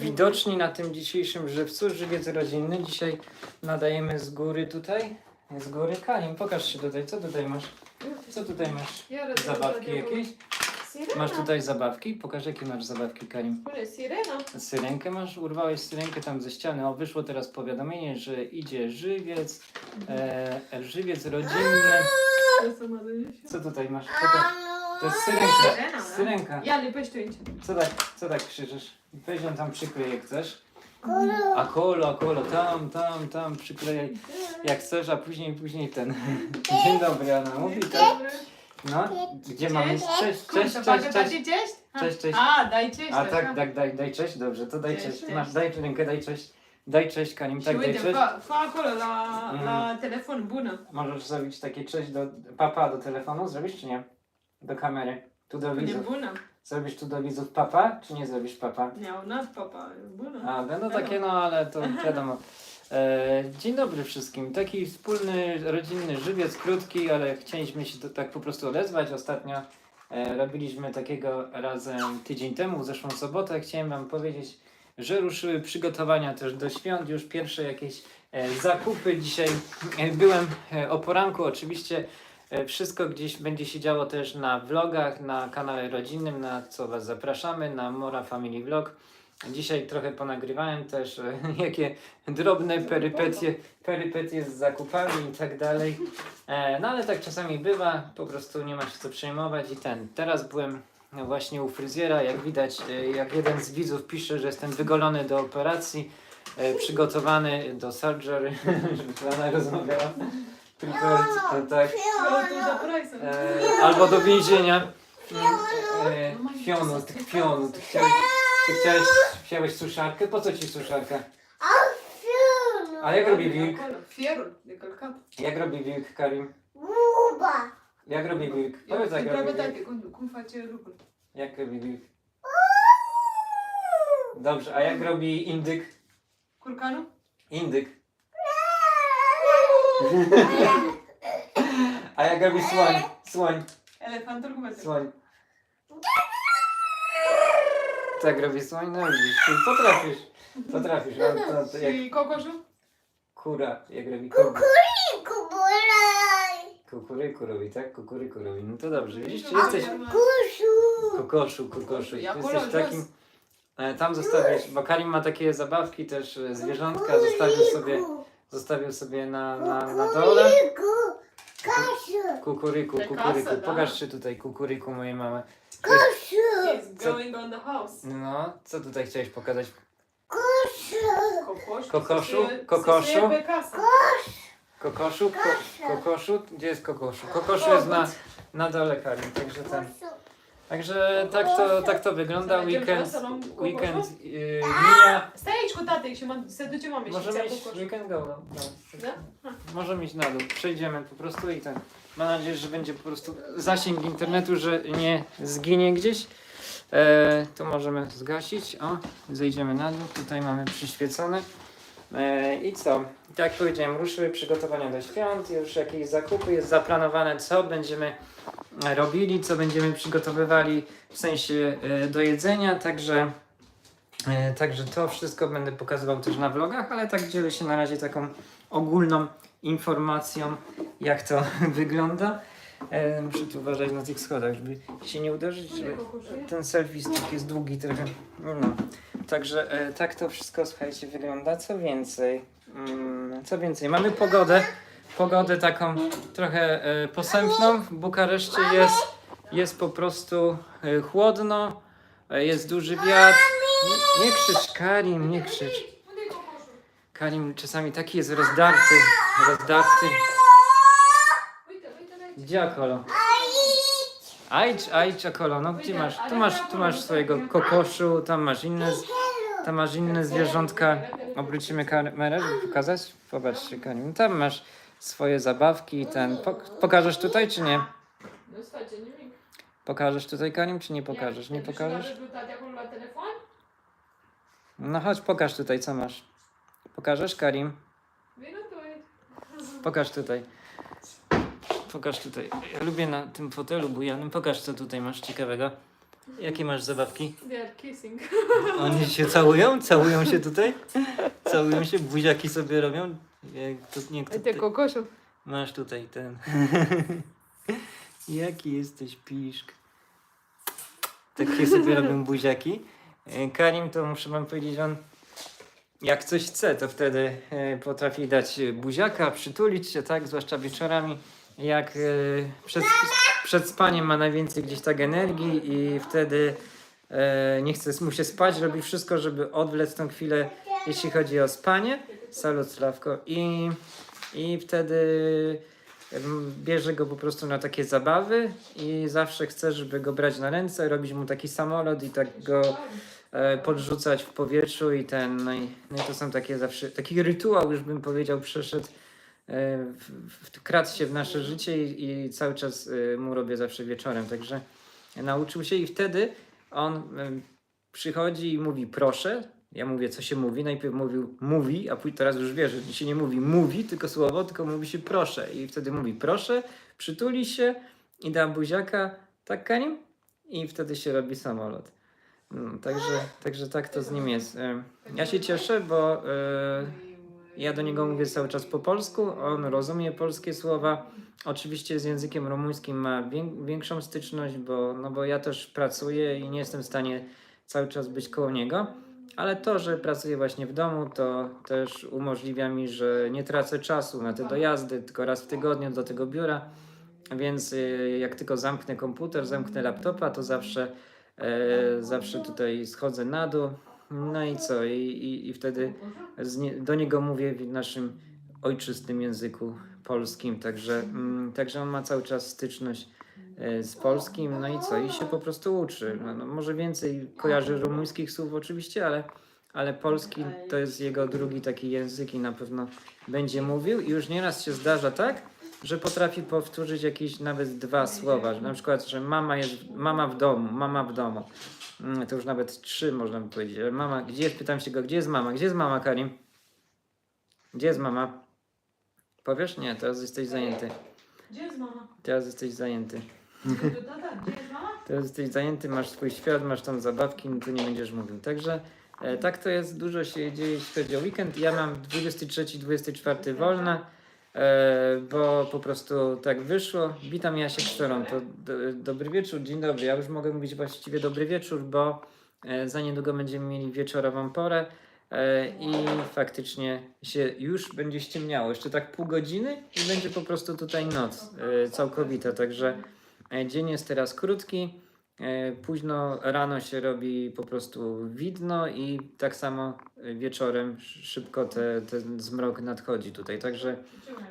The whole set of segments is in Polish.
Widoczni na tym dzisiejszym żywcu, żywiec rodzinny. Dzisiaj nadajemy z góry tutaj. Z góry Karim, pokaż się tutaj, co tutaj masz? Co tutaj masz? Zabawki jakieś? Sirena. Masz tutaj zabawki? Pokaż jakie masz zabawki Karim. Kurde, sirena. Syrenkę masz? Urwałeś syrenkę tam ze ściany. O, wyszło teraz powiadomienie, że idzie żywiec, e, żywiec rodzinny. Co tutaj masz? Pokaż. To jest syrenka. No. Syrenka. Ja nie poświęcę. Co tak, co tak krzyczysz? Weź ją tam przykryj jak chcesz. A kolo, a kolo, tam, tam, tam przyklejaj jak chcesz, a później, później ten. Dzień dobry, Anna mówi tak. No, gdzie mamy? Cześć, cześć, cześć, cześć. Dacie cześć? A. Cześć, cześć. A, daj cześć. A tak, tak, daj, daj cześć, dobrze, to daj Cześć, cześć. cześć. Masz, daj rękę, daj cześć. Daj cześć, Karim, tak, daj cześć. Fa, fa acolo la, Mm. la telefon, bună. Możesz zrobić takie cześć do papa do telefonu, zrobisz czy nie? Do kamery. Tu do E widzów. bună. Zrobisz tu do widzów papa, czy nie zrobisz papa? Ne-au nas, papa. Bună. A, będą takie, no ale to wiadomo. E, dzień dobry wszystkim. Taki wspólny, rodzinny żywiec, krótki, ale chcieliśmy się to, tak po prostu odezwać. Ostatnio e, robiliśmy takiego razem tydzień temu, w zeszłą sobotę. Chciałem Wam powiedzieć, że ruszyły przygotowania też do świąt, już pierwsze jakieś e, zakupy. Dzisiaj e, byłem e, o poranku, oczywiście. E, Wszystko gdzieś będzie się działo też na vlogach, na kanale rodzinnym, na co Was zapraszamy, na Mora Family Vlog. Dzisiaj trochę ponagrywałem też, e, jakie drobne perypetie, perypetie z zakupami i tak dalej. E, no ale tak czasami bywa, po prostu nie ma się co przejmować i ten. Teraz byłem właśnie u fryzjera, jak widać, jak jeden z widzów pisze, że jestem wygolony do operacji, przygotowany do surgery, żeby ona rozmawiała. Prepared, e, tak. E, albo do więzienia. E, Fionu, ty Fionu, ty chciałeś, ty chciałeś, chciałeś suszarkę? Po co ci suszarka? A jak robi wilk? Fierul de călcat. Jak robi wilk, Karim? Jak robi wilk? Powiedz jak robi wilk. Jak robi wilk? Dobrze, a jak robi indyk? Curcanul? Indyk. A jak robi słoń? Słoń, Elefantul cum face? słoń. Tak robi słoń? No widzisz, ty potrafisz. Potrafisz, no, to, to jak Și cocoșul? kura, jak robi kura. Kukuryku robi, tak? Kukuryku robi. No to dobrze, widzisz, czy jesteś kokoszu, kokoszu. Ja Ty kolor jesteś takim... E, Tam zostawisz, bo Karim ma takie zabawki też, e, zwierzątka, zostawił sobie, zostawił sobie na, na, na dole. Kukuryku, De kukuryku. casă, da. Pokaż się tutaj kukuryku mojej mamy. He's going on the house. No, co tutaj chciałeś pokazać? Cocoș. Kokoszu? Kokoszu? Să se ie pe casă. Kokoszu? Ko, kokoszu? Gdzie jest kokoszu? Kokoszu jest na, na dole Karim, także ten. Także tak to, tak to wygląda. Weekend, weekend yy, mija. Stai aici cu tati și mă, se duce mame și Możemy ți-a iść, cocoș. we can go. No, no. Da? Możemy iść na dół. Przejdziemy po prostu i ten. Mam nadzieję, że będzie po prostu zasięg internetu, że nie zginie gdzieś. E, to możemy zgasić. O, zejdziemy na dół. Tutaj mamy przyświecone. E, I co? Tak jak powiedziałem, ruszyły przygotowania do świąt, już jakieś zakupy, jest zaplanowane, co będziemy robili, co będziemy przygotowywali w sensie e, do jedzenia, także, e, także to wszystko będę pokazywał też na vlogach, ale tak dzielę się na razie taką ogólną informacją, jak to wygląda. Muszę tu uważać na tych schodach, żeby się nie uderzyć, ten selfie stick jest długi trochę. No. Także e, tak to wszystko, słuchajcie, wygląda. Co więcej? Mm, co więcej? Mamy pogodę. Pogodę taką trochę e, posępną. W Bukareszcie jest, jest po prostu e, chłodno. E, jest duży wiatr. Nie, nie krzycz, Karim, nie krzycz. Karim czasami taki jest rozdarty. Rozdarty. Gdzie Akolo? Ajdź, ajdź Akolo, no gdzie masz? Tu masz, tu masz swojego kokoszu, tam masz inne, tam masz inne zwierzątka. Obrócimy kamerę, żeby pokazać. Popatrzcie, Karim. Tam masz swoje zabawki i ten. Pok- pokażesz tutaj, czy nie? Pokażesz tutaj, Karim, czy nie pokażesz? Nie pokażesz? No chodź, pokaż tutaj, co masz. Pokażesz, Karim? Pokaż tutaj. Pokaż tutaj. Ja lubię na tym fotelu bujanym. Pokaż, co tutaj masz ciekawego. Jakie masz zabawki? They are kissing. Oni się całują? Całują się tutaj? Całują się? Buziaki sobie robią? Jak to, nie, kto, ty, kokosiu. masz tutaj ten. Jaki jesteś piszk. Takie sobie robią buziaki. E, Karim to muszę wam powiedzieć, on jak coś chce, to wtedy e, potrafi dać e, buziaka, przytulić się, tak, zwłaszcza wieczorami. Jak e, przed, przed spaniem ma najwięcej gdzieś tak energii i wtedy e, nie chce mu się spać, robi wszystko, żeby odwlec tą chwilę, jeśli chodzi o spanie. Salut Sławko. I, i wtedy em, bierze go po prostu na takie zabawy i zawsze chce, żeby go brać na ręce, robić mu taki samolot i tak go e, podrzucać w powietrzu i ten, no i, no i to są takie zawsze, taki rytuał już bym powiedział przeszedł, e, w- w- kradł się w nasze życie i, i cały czas e, mu robię zawsze wieczorem, także nauczył się i wtedy on em, przychodzi i mówi proszę, ja mówię co się mówi, najpierw mówił mówi, a później teraz już wie, że się nie mówi mówi, tylko słowo, tylko mówi się proszę i wtedy mówi proszę, przytuli się i da buziaka, tak Karim? I wtedy się robi samolot. No, także, także tak to z nim jest. Ja się cieszę, bo e, ja do niego mówię cały czas po polsku, on rozumie polskie słowa. Oczywiście z językiem rumuńskim ma wię- większą styczność, bo, no bo ja też pracuję i nie jestem w stanie cały czas być koło niego. Ale to, że pracuję właśnie w domu, to też umożliwia mi, że nie tracę czasu na te dojazdy, tylko raz w tygodniu do tego biura. Więc y, jak tylko zamknę komputer, zamknę laptopa, to zawsze, e, zawsze tutaj schodzę na dół. No i co? I, i, i wtedy nie, do niego mówię w naszym ojczystym języku polskim. Także, mm, także on ma cały czas styczność e, z polskim. No i co? I się po prostu uczy. No, no, może więcej kojarzy rumuńskich słów oczywiście, ale, ale polski to jest jego drugi taki język i na pewno będzie mówił. I już nieraz się zdarza tak, że potrafi powtórzyć jakieś nawet dwa słowa. że Na przykład, że mama jest, mama w domu, mama w domu. Mm, To już nawet trzy można by powiedzieć. Ale Mama, gdzie jest? Pytam się go, gdzie jest mama? Gdzie jest mama, Karim? Gdzie jest mama? Powiesz? Nie, teraz jesteś zajęty. Gdzie jest mama? Teraz jesteś zajęty. Tata, gdzie jest mama? Teraz jesteś zajęty, masz swój świat, masz tam zabawki, no to nie będziesz mówił. Także e, tak to jest, dużo się dzieje, jeśli chodzi o weekend. Ja mam 23-24 wolne, e, bo po prostu tak wyszło. Witam Jasiek Szczeron, to do, dobry wieczór, dzień dobry. Ja już mogę mówić właściwie dobry wieczór, bo e, za niedługo będziemy mieli wieczorową porę. E, I faktycznie się już będzie ściemniało. Jeszcze tak pół godziny i będzie po prostu tutaj noc e, całkowita. Także E, Dzień jest teraz krótki. E, Późno rano się robi po prostu widno i tak samo wieczorem sz- szybko te, ten zmrok nadchodzi tutaj. Także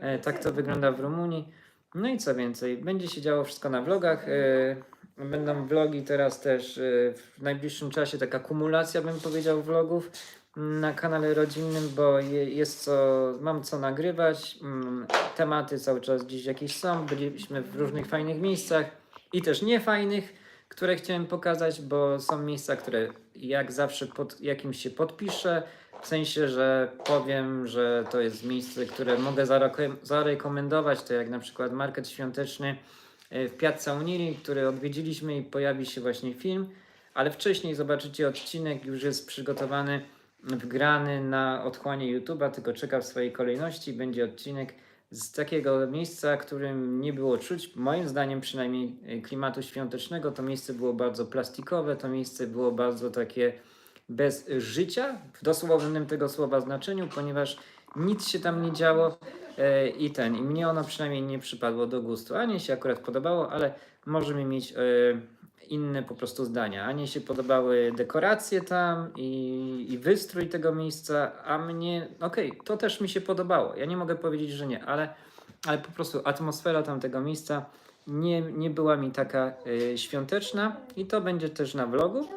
e, tak to wygląda w Rumunii. No i co więcej, będzie się działo wszystko na vlogach. e, Będą vlogi teraz też w najbliższym czasie, taka kumulacja bym powiedział vlogów na kanale rodzinnym, bo je, jest co, mam co nagrywać, mm, tematy cały czas gdzieś jakieś są, byliśmy w różnych fajnych miejscach i też niefajnych, które chciałem pokazać, bo są miejsca, które jak zawsze pod jakimś się podpiszę, w sensie, że powiem, że to jest miejsce, które mogę zareko- zarekomendować, to jak na przykład market świąteczny e, w Piazza Uniri, który odwiedziliśmy i pojawi się właśnie film, ale wcześniej zobaczycie odcinek, już jest przygotowany, wgrany na otchłanie YouTube'a, tylko czeka w swojej kolejności. Będzie odcinek z takiego miejsca, którym nie było czuć, moim zdaniem przynajmniej e, klimatu świątecznego. To miejsce było bardzo plastikowe, to miejsce było bardzo takie bez życia, w dosłownym tego słowa znaczeniu, ponieważ nic się tam nie działo e, i ten, i mnie ono przynajmniej nie przypadło do gustu. Anie się akurat podobało, ale możemy mieć e, inne po prostu zdania. Anie się podobały dekoracje tam i, i wystrój tego miejsca, a mnie, okej, to też mi się podobało. Ja nie mogę powiedzieć, że nie, ale, ale po prostu atmosfera tamtego miejsca nie, nie była mi taka e, świąteczna i to będzie też na vlogu.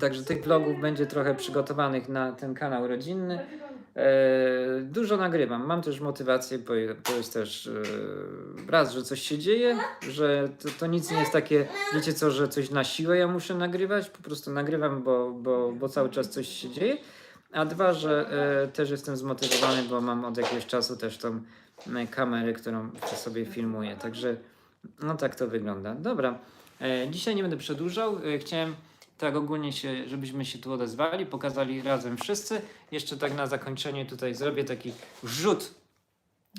Także tych vlogów będzie trochę przygotowanych na ten kanał rodzinny. E, dużo nagrywam. Mam też motywację, bo to jest też e, raz, że coś się dzieje, że to, to nic nie jest takie, wiecie co, że coś na siłę ja muszę nagrywać. Po prostu nagrywam, bo, bo, bo cały czas coś się dzieje. A dwa, że e, też jestem zmotywowany, bo mam od jakiegoś czasu też tą kamerę, którą sobie filmuję. Także no tak to wygląda. Dobra. Dzisiaj nie będę przedłużał. Chciałem tak ogólnie się, żebyśmy się tu odezwali, pokazali razem wszyscy. Jeszcze tak na zakończenie tutaj zrobię taki rzut,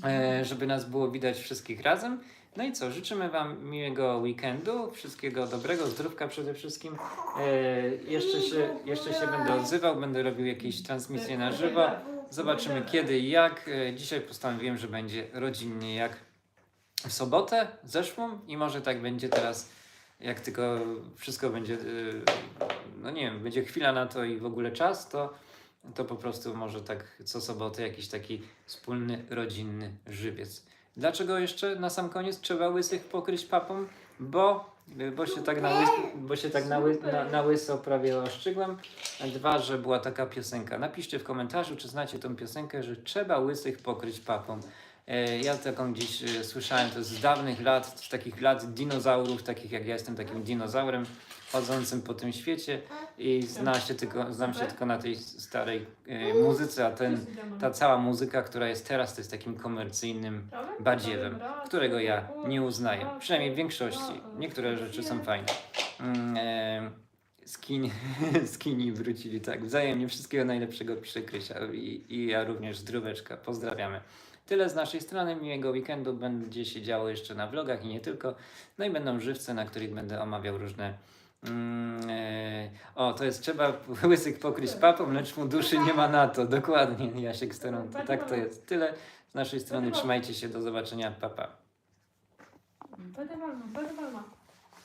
e, żeby nas było widać wszystkich razem. No i co, życzymy Wam miłego weekendu, wszystkiego dobrego, zdrówka przede wszystkim. E, jeszcze, się, jeszcze się będę odzywał, będę robił jakieś transmisje na żywo. Zobaczymy kiedy i jak. E, Dzisiaj postanowiłem, że będzie rodzinnie jak w sobotę zeszłą i może tak będzie teraz, jak tylko wszystko będzie, e, no nie wiem, będzie chwila na to i w ogóle czas, to, to po prostu może tak co sobotę jakiś taki wspólny, rodzinny żywiec. Dlaczego jeszcze na sam koniec trzeba łysych pokryć papą? Bo, bo się tak na, łys, bo się tak na, na, na łyso prawie oszczygłem. Dwa, że była taka piosenka. Napiszcie w komentarzu, czy znacie tą piosenkę, że trzeba łysych pokryć papą. E, Ja taką gdzieś e, słyszałem, to z dawnych lat, z takich lat dinozaurów, takich jak ja jestem takim dinozaurem chodzącym po tym świecie i zna się tylko, znam się tylko na tej starej e, muzyce, a ten, ta cała muzyka, która jest teraz, to jest takim komercyjnym badziewem, którego ja nie uznaję. Przynajmniej w większości. Niektóre rzeczy są fajne. Mm, e, Skin, skini wrócili, tak. Wzajemnie wszystkiego najlepszego pisze Krysia i, i ja również zdróweczka. Pozdrawiamy. Tyle z naszej strony. Miłego weekendu. Będzie się działo jeszcze na vlogach i nie tylko. No i będą żywce, na których będę omawiał różne Mm, e, o, to jest trzeba łysych pokryć papą, lecz mu duszy nie ma na to. Dokładnie, Jasiek Steron. To, tak to jest. Tyle z naszej strony. Trzymajcie się, do zobaczenia. Papa. Pa. Będę walma, będę walma.